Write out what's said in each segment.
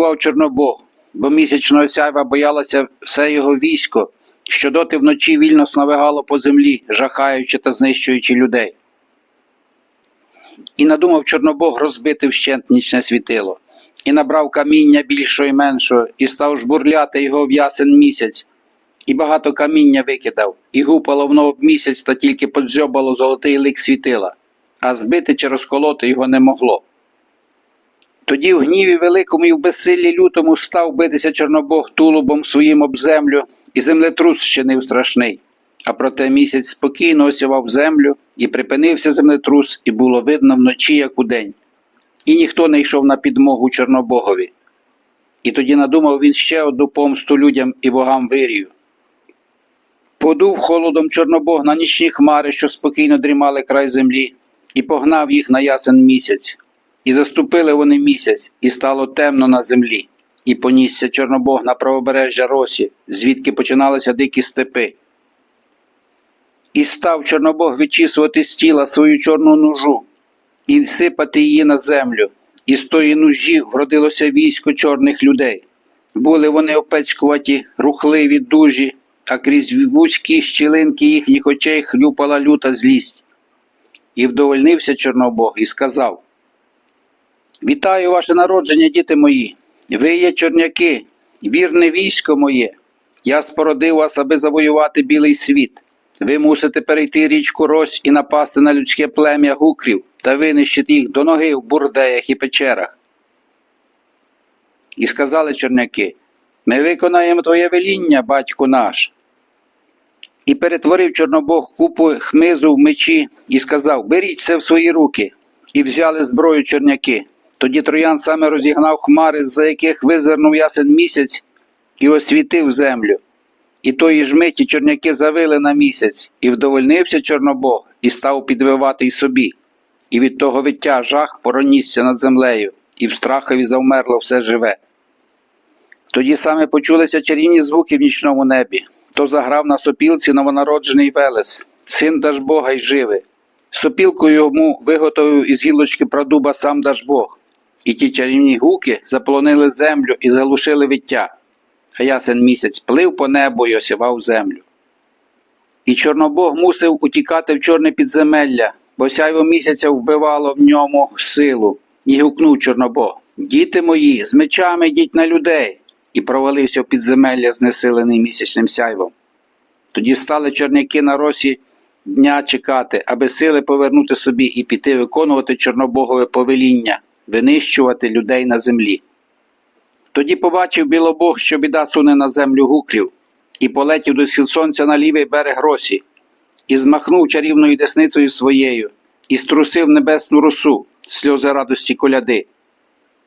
лютував Чорнобог, бо місячного сяйва боялося все його військо, що доти вночі вільно сновигало по землі, жахаючи та знищуючи людей. І надумав Чорнобог розбити вщент нічне світило, і набрав каміння більшого і меншого, і став жбурляти його в ясен місяць, і багато каміння викидав, і гупало воно об місяць та тільки подзьобало золотий лик світила, а збити чи розколоти його не могло. Тоді в гніві великому і в безсиллі лютому став битися Чорнобог тулубом своїм об землю, і землетрус щинив страшний. А проте місяць спокійно осівав землю, і припинився землетрус, і було видно вночі, як удень. І ніхто не йшов на підмогу Чорнобогові. І тоді надумав він ще одну помсту людям і богам вирію. Подув холодом Чорнобог на нічні хмари, що спокійно дрімали край землі, і погнав їх на ясен місяць. І заступили вони місяць, і стало темно на землі, і понісся Чорнобог на правобережжя Росі, звідки починалися дикі степи. І став Чорнобог вичісувати з тіла свою чорну нужу, і сипати її на землю, і з тої нужі вродилося військо чорних людей. Були вони опецькуваті, рухливі, дужі, а крізь вузькі щілинки їхніх очей хлюпала люта злість. І вдовольнився Чорнобог і сказав Вітаю ваше народження, діти мої. Ви є чорняки, вірне військо моє. Я спородив вас, аби завоювати білий світ. Ви мусите перейти річку Рось і напасти на людське плем'я гукрів та винищити їх до ноги в бурдеях і печерах. І сказали чорняки Ми виконаємо твоє веління, батько наш. І перетворив Чорнобог купу хмизу в мечі і сказав Беріть це в свої руки. І взяли зброю чорняки. Тоді троян саме розігнав хмари, з за яких визирнув ясен місяць, і освітив землю. І тої ж миті чорняки завили на місяць, і вдовольнився Чорнобог, і став підвивати й собі. І від того виття жах поронісся над землею, і в страхові завмерло все живе. Тоді саме почулися чарівні звуки в нічному небі. То заграв на сопілці новонароджений Велес, син Дажбога й живи. Сопілку йому виготовив із гілочки продуба сам Дажбог. І ті чарівні гуки заполонили землю і заглушили виття, а ясен місяць плив по небу і осівав землю. І Чорнобог мусив утікати в чорне підземелля, бо сяйво місяця вбивало в ньому силу, і гукнув Чорнобог Діти мої, з мечами йдіть на людей, і провалився в підземелля, знесилений місячним сяйвом. Тоді стали чорняки на росі дня чекати, аби сили повернути собі і піти виконувати Чорнобогове повеління винищувати людей на землі. Тоді побачив білобог, що біда суне на землю гукрів, і полетів до схил сонця на лівий берег Росі, і змахнув чарівною десницею своєю, і струсив небесну росу, сльози радості коляди,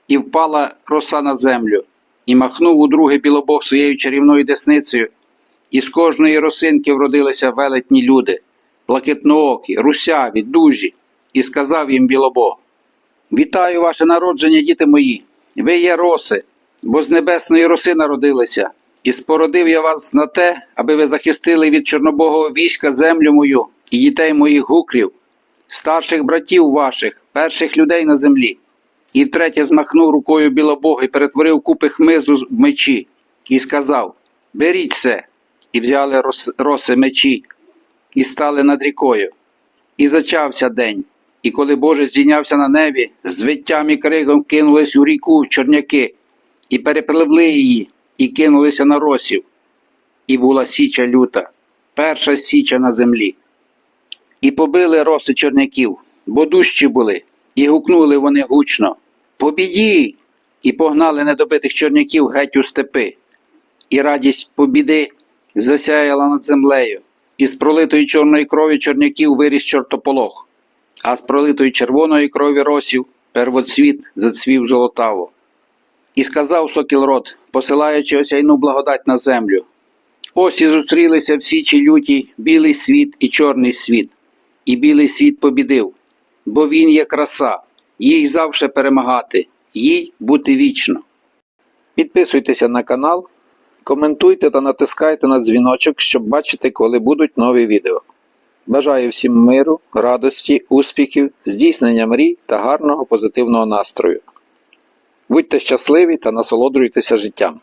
і впала роса на землю, і махнув у друге білобог своєю чарівною десницею, і з кожної росинки вродилися велетні люди, блакитноокі, русяві, дужі, і сказав їм білобог Вітаю ваше народження, діти мої. Ви є роси, бо з небесної роси народилися, і спородив я вас на те, аби ви захистили від чорнобогового війська землю мою і дітей моїх гукрів, старших братів ваших, перших людей на землі. І втретє змахнув рукою білобога і перетворив купи хмизу в мечі, і сказав: Беріть це, і взяли роси мечі, і стали над рікою. І зачався день. І коли Боже здійнявся на небі, з виттям і криком кинулись у ріку чорняки, і перепливли її, і кинулися на росів. І була січа люта, перша січа на землі. І побили роси чорняків, бо дужчі були, і гукнули вони гучно Побіді! І погнали недобитих чорняків геть у степи. І радість побіди засяяла над землею, і з пролитої чорної крові чорняків виріс чортополох а з пролитої червоної крові росів первоцвіт зацвів золотаво. І сказав Сокілрод, посилаючи осяйну благодать на землю. Ось і зустрілися всі чи люті білий світ і чорний світ, і білий світ побідив, бо він є краса, їй завше перемагати, їй бути вічно. Підписуйтеся на канал, коментуйте та натискайте на дзвіночок, щоб бачити, коли будуть нові відео. Бажаю всім миру, радості, успіхів, здійснення мрій та гарного позитивного настрою. Будьте щасливі та насолоджуйтеся життям.